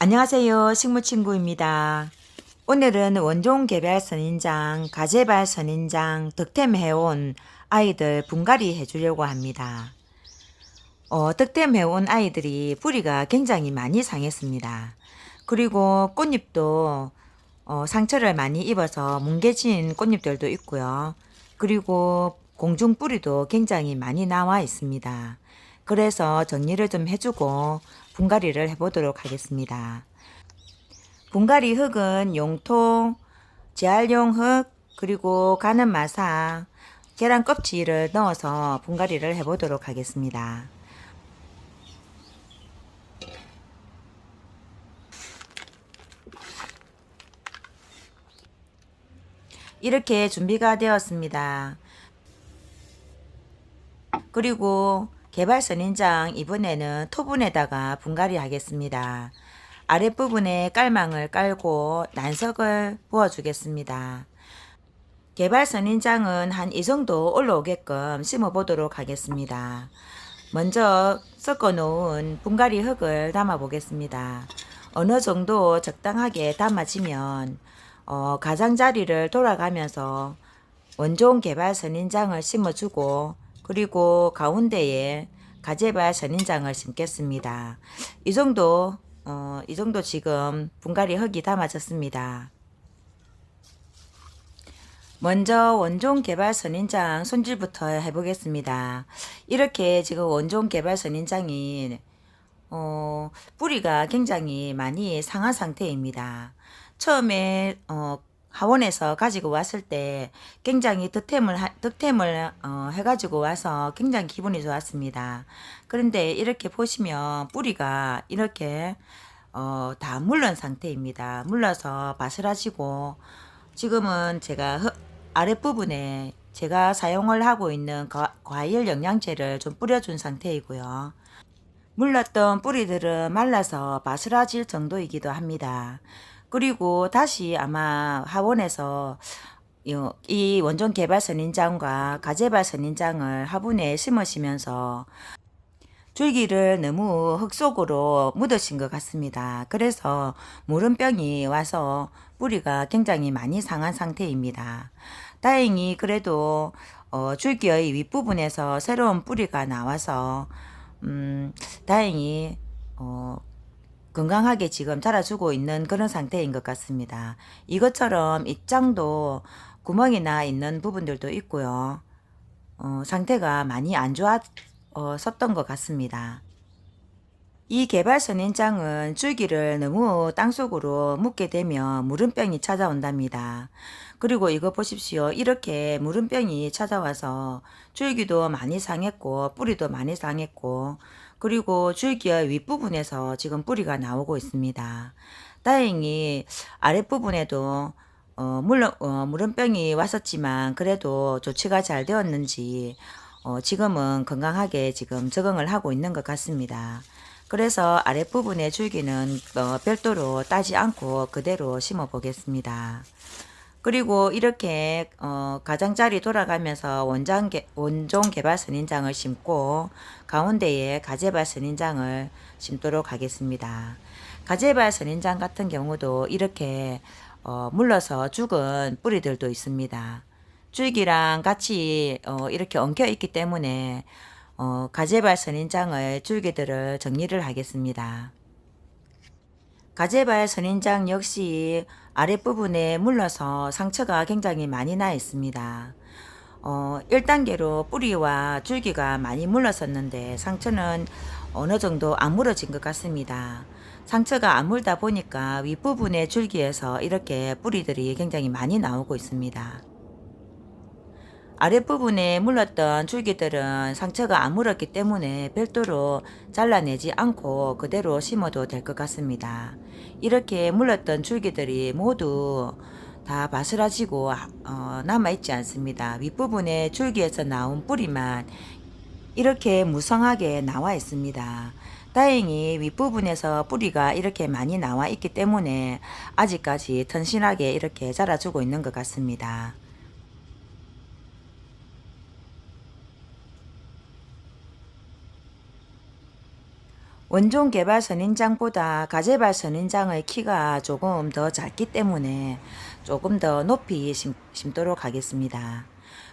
안녕하세요. 식물친구입니다. 오늘은 원종 개발 선인장, 가재발 선인장 득템해온 아이들 분갈이 해주려고 합니다. 어, 득템해온 아이들이 뿌리가 굉장히 많이 상했습니다. 그리고 꽃잎도 어, 상처를 많이 입어서 뭉개진 꽃잎들도 있고요. 그리고 공중 뿌리도 굉장히 많이 나와 있습니다. 그래서 정리를 좀 해주고 분갈이를 해보도록 하겠습니다. 분갈이 흙은 용토, 재활용 흙, 그리고 가는 마사, 계란 껍질을 넣어서 분갈이를 해보도록 하겠습니다. 이렇게 준비가 되었습니다. 그리고 개발 선 인장 이번에는 토분에다가 분갈이 하겠습니다. 아랫부분에 깔망을 깔고 난석을 부어주겠습니다. 개발 선 인장은 한 이 정도 올라오게끔 심어 보도록 하겠습니다. 먼저 섞어 놓은 분갈이 흙을 담아 보겠습니다. 어느 정도 적당하게 담아지면 어, 가장자리를 돌아가면서 원종 개발 선 인장을 심어주고 그리고 가운데에 가재발 선인장을 심겠습니다. 이 정도 어, 이 정도 지금 분갈이 흙이 담아졌습니다. 먼저 원종 개발 선인장 손질부터 해보겠습니다. 이렇게 지금 원종 개발 선인장이 어, 뿌리가 굉장히 많이 상한 상태입니다. 처음에 어, 하원에서 가지고 왔을 때 굉장히 득템을 하- 득템을 어, 해가지고 와서 굉장히 기분이 좋았습니다. 그런데 이렇게 보시면 뿌리가 이렇게 어, 다 물른 상태입니다. 물러서 바스라지고 지금은 제가 흙- 아랫부분에 제가 사용을 하고 있는 과- 과일 영양제를 좀 뿌려준 상태이고요. 물렀던 뿌리들은 말라서 바스라질 정도이기도 합니다. 그리고 다시 아마 하원에서 요- 이 원종 개발 선인장과 가재발 선인장을 화분에 심으시면서 줄기를 너무 흙 속으로 묻으신 것 같습니다. 그래서 무름병이 와서 뿌리가 굉장히 많이 상한 상태입니다. 다행히 그래도 어, 줄기의 윗부분에서 새로운 뿌리가 나와서 음, 다행히 어, 건강하게 지금 자라주고 있는 그런 상태인 것 같습니다. 이것처럼 입장도 구멍이 나 있는 부분들도 있고요. 어, 상태가 많이 안 좋았었던 것 같습니다. 이 개발 선 인장은 줄기를 너무 땅속으로 묻게 되면 무름병이 찾아온답니다. 그리고 이거 보십시오. 이렇게 무름병이 찾아와서 줄기도 많이 상했고 뿌리도 많이 상했고 그리고 줄기의 윗부분에서 지금 뿌리가 나오고 있습니다. 다행히 아랫부분에도 어, 물론 어, 무름병이 왔었지만 그래도 조치가 잘 되었는지 어, 지금은 건강하게 지금 적응을 하고 있는 것 같습니다. 그래서 아랫부분의 줄기는 어, 별도로 따지 않고 그대로 심어 보겠습니다. 그리고 이렇게 어, 가장자리 돌아가면서 원장 개, 원종 개발 선인장을 심고 가운데에 가재발 선인장을 심도록 하겠습니다. 가재발 선인장 같은 경우도 이렇게 어, 물러서 죽은 뿌리들도 있습니다. 줄기랑 같이 어, 이렇게 엉켜 있기 때문에 어, 가재발 선인장의 줄기들을 정리를 하겠습니다. 가재발 선인장 역시 아랫부분에 물러서 상처가 굉장히 많이 나 있습니다. 어, 1단계로 뿌리와 줄기가 많이 물렀었는데 상처는 어느 정도 안 물어진 것 같습니다. 상처가 안 물다 보니까 윗부분의 줄기에서 이렇게 뿌리들이 굉장히 많이 나오고 있습니다. 아랫부분에 물렀던 줄기들은 상처가 안 물었기 때문에 별도로 잘라내지 않고 그대로 심어도 될 것 같습니다. 이렇게 물렀던 줄기들이 모두 다 바스라지고 어, 남아있지 않습니다. 윗부분에 줄기에서 나온 뿌리만 이렇게 무성하게 나와 있습니다. 다행히 윗부분에서 뿌리가 이렇게 많이 나와 있기 때문에 아직까지 튼실하게 이렇게 자라주고 있는 것 같습니다. 원종 개발 선인장보다 가재발 선인장의 키가 조금 더 작기 때문에 조금 더 높이 심, 심도록 하겠습니다.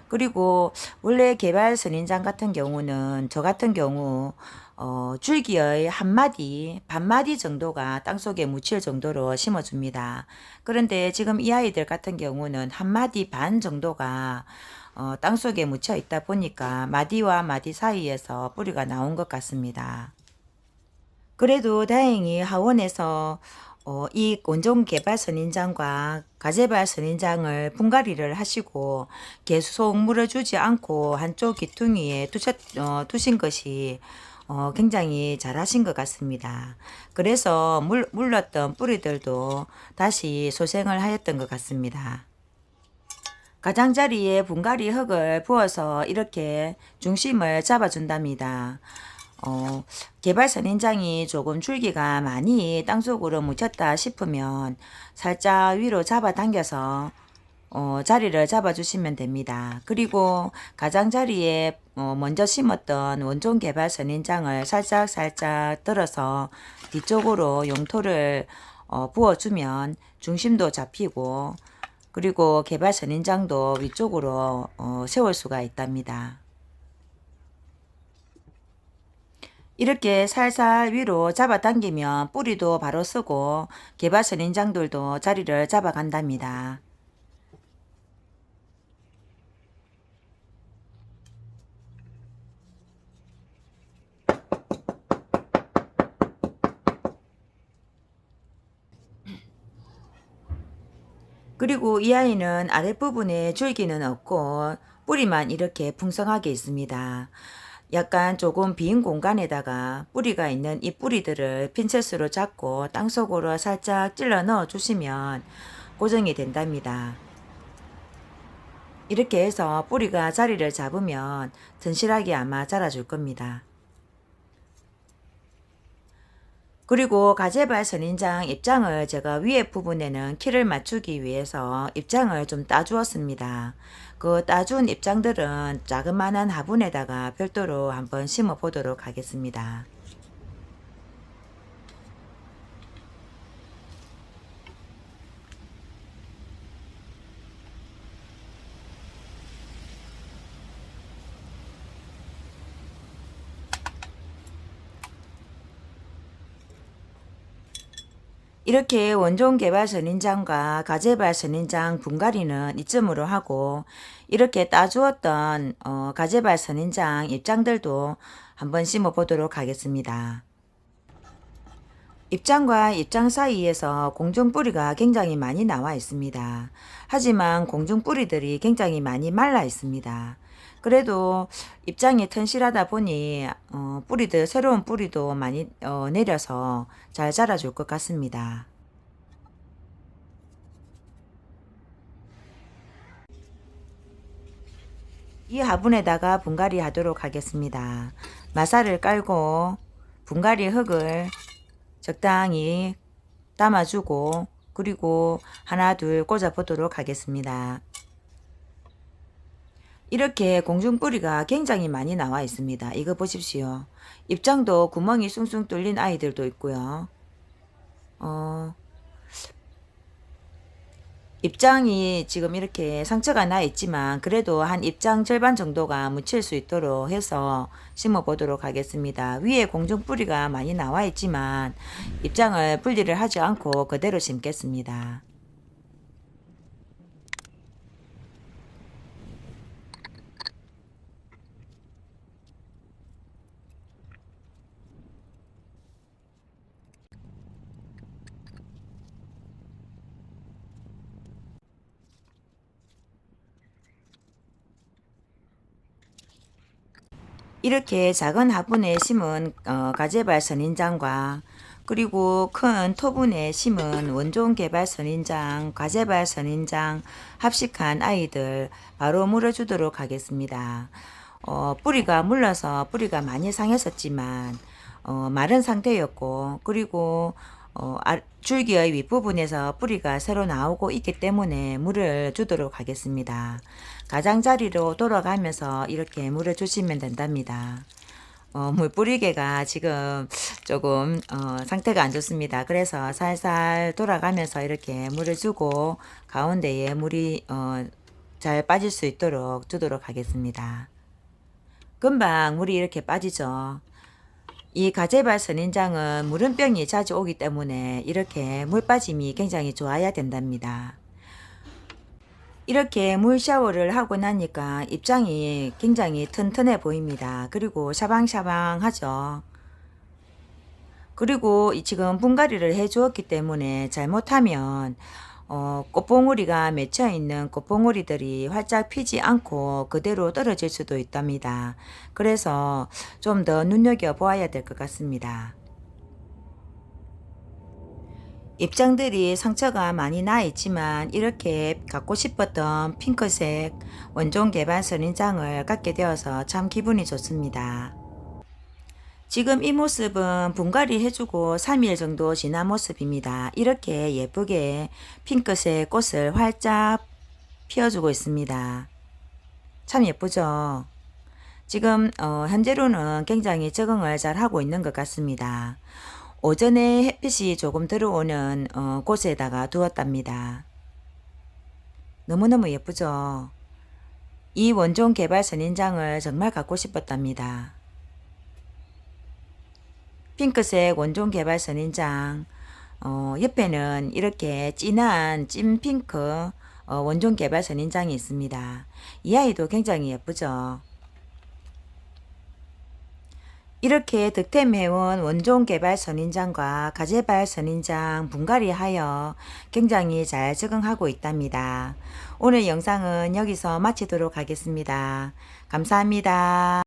그리고 원래 개발 선인장 같은 경우는 저 같은 경우 어, 줄기의 한 마디, 반 마디 정도가 땅속에 묻힐 정도로 심어줍니다. 그런데 지금 이 아이들 같은 경우는 한 마디 반 정도가 어, 땅속에 묻혀 있다 보니까 마디와 마디 사이에서 뿌리가 나온 것 같습니다. 그래도 다행히 하원에서 어, 이 원종 개발 선인장과 가재발 선인장을 분갈이를 하시고 계속 물어주지 않고 한쪽 기퉁이에 두셨, 어, 두신 것이 어, 굉장히 잘하신 것 같습니다. 그래서 물, 물렀던 뿌리들도 다시 소생을 하였던 것 같습니다. 가장자리에 분갈이 흙을 부어서 이렇게 중심을 잡아준답니다. 어, 개발 선인장이 조금 줄기가 많이 땅속으로 묻혔다 싶으면 살짝 위로 잡아당겨서 어, 자리를 잡아주시면 됩니다. 그리고 가장자리에 어, 먼저 심었던 원종 개발 선인장을 살짝 살짝 들어서 뒤쪽으로 용토를 어, 부어주면 중심도 잡히고 그리고 개발 선인장도 위쪽으로 어, 세울 수가 있답니다. 이렇게 살살 위로 잡아당기면 뿌리도 바로 쓰고 개발 선인장들도 자리를 잡아간답니다. 그리고 이 아이는 아랫부분에 줄기는 없고 뿌리만 이렇게 풍성하게 있습니다. 약간 조금 빈 공간에다가 뿌리가 있는 이 뿌리들을 핀셋으로 잡고 땅속으로 살짝 찔러 넣어 주시면 고정이 된답니다. 이렇게 해서 뿌리가 자리를 잡으면 튼실하게 아마 자라줄 겁니다. 그리고 가재발 선인장 입장을 제가 위에 부분에는 키를 맞추기 위해서 입장을 좀 따주었습니다. 그 따준 입장들은 자그마한 화분에다가 별도로 한번 심어 보도록 하겠습니다. 이렇게 원종 개발 선인장과 가재발 선인장 분갈이는 이쯤으로 하고 이렇게 따주었던 어, 가재발 선인장 입장들도 한번 심어 보도록 하겠습니다. 입장과 입장 사이에서 공중뿌리가 굉장히 많이 나와 있습니다. 하지만 공중뿌리들이 굉장히 많이 말라 있습니다. 그래도 입장이 튼실하다 보니 어, 뿌리들 새로운 뿌리도 많이 어, 내려서 잘 자라줄 것 같습니다. 이 화분에다가 분갈이 하도록 하겠습니다. 마사를 깔고 분갈이 흙을 적당히 담아주고 그리고 하나 둘 꽂아 보도록 하겠습니다. 이렇게 공중뿌리가 굉장히 많이 나와 있습니다. 이거 보십시오. 입장도 구멍이 숭숭 뚫린 아이들도 있고요. 어, 입장이 지금 이렇게 상처가 나 있지만 그래도 한 입장 절반 정도가 묻힐 수 있도록 해서 심어 보도록 하겠습니다. 위에 공중 뿌리가 많이 나와 있지만 입장을 분리를 하지 않고 그대로 심겠습니다. 이렇게 작은 화분에 심은 어, 가재발 선인장과 그리고 큰 토분에 심은 원종 개발 선인장, 가재발 선인장 합식한 아이들 바로 물어주도록 하겠습니다. 어, 뿌리가 물러서 뿌리가 많이 상했었지만 어, 마른 상태였고 그리고 어, 줄기의 윗부분에서 뿌리가 새로 나오고 있기 때문에 물을 주도록 하겠습니다. 가장자리로 돌아가면서 이렇게 물을 주시면 된답니다. 어, 물 뿌리개가 지금 조금 어, 상태가 안 좋습니다. 그래서 살살 돌아가면서 이렇게 물을 주고 가운데에 물이 어, 잘 빠질 수 있도록 두도록 하겠습니다. 금방 물이 이렇게 빠지죠. 이 가재발 선인장은 물은병이 자주 오기 때문에 이렇게 물 빠짐이 굉장히 좋아야 된답니다. 이렇게 물 샤워를 하고 나니까 입장이 굉장히 튼튼해 보입니다. 그리고 샤방샤방하죠. 그리고 이 지금 분갈이를 해 주었기 때문에 잘못하면 어, 꽃봉오리가 맺혀 있는 꽃봉오리들이 활짝 피지 않고 그대로 떨어질 수도 있답니다. 그래서 좀 더 눈여겨 보아야 될 것 같습니다. 입장들이 상처가 많이 나 있지만 이렇게 갖고 싶었던 핑크색 원종 개발 선인장을 갖게 되어서 참 기분이 좋습니다. 지금 이 모습은 분갈이 해주고 3일 정도 지난 모습입니다. 이렇게 예쁘게 핑크색 꽃을 활짝 피워주고 있습니다. 참 예쁘죠? 지금 어, 현재로는 굉장히 적응을 잘 하고 있는 것 같습니다. 오전에 햇빛이 조금 들어오는 어, 곳에다가 두었답니다. 너무너무 예쁘죠? 이 원종 개발 선인장을 정말 갖고 싶었답니다. 핑크색 원종 개발 선인장 어, 옆에는 이렇게 진한 찐 핑크 어, 원종 개발 선인장이 있습니다. 이 아이도 굉장히 예쁘죠? 이렇게 득템해온 원종 개발 선인장과 가재발 선인장 분갈이하여 굉장히 잘 적응하고 있답니다. 오늘 영상은 여기서 마치도록 하겠습니다. 감사합니다.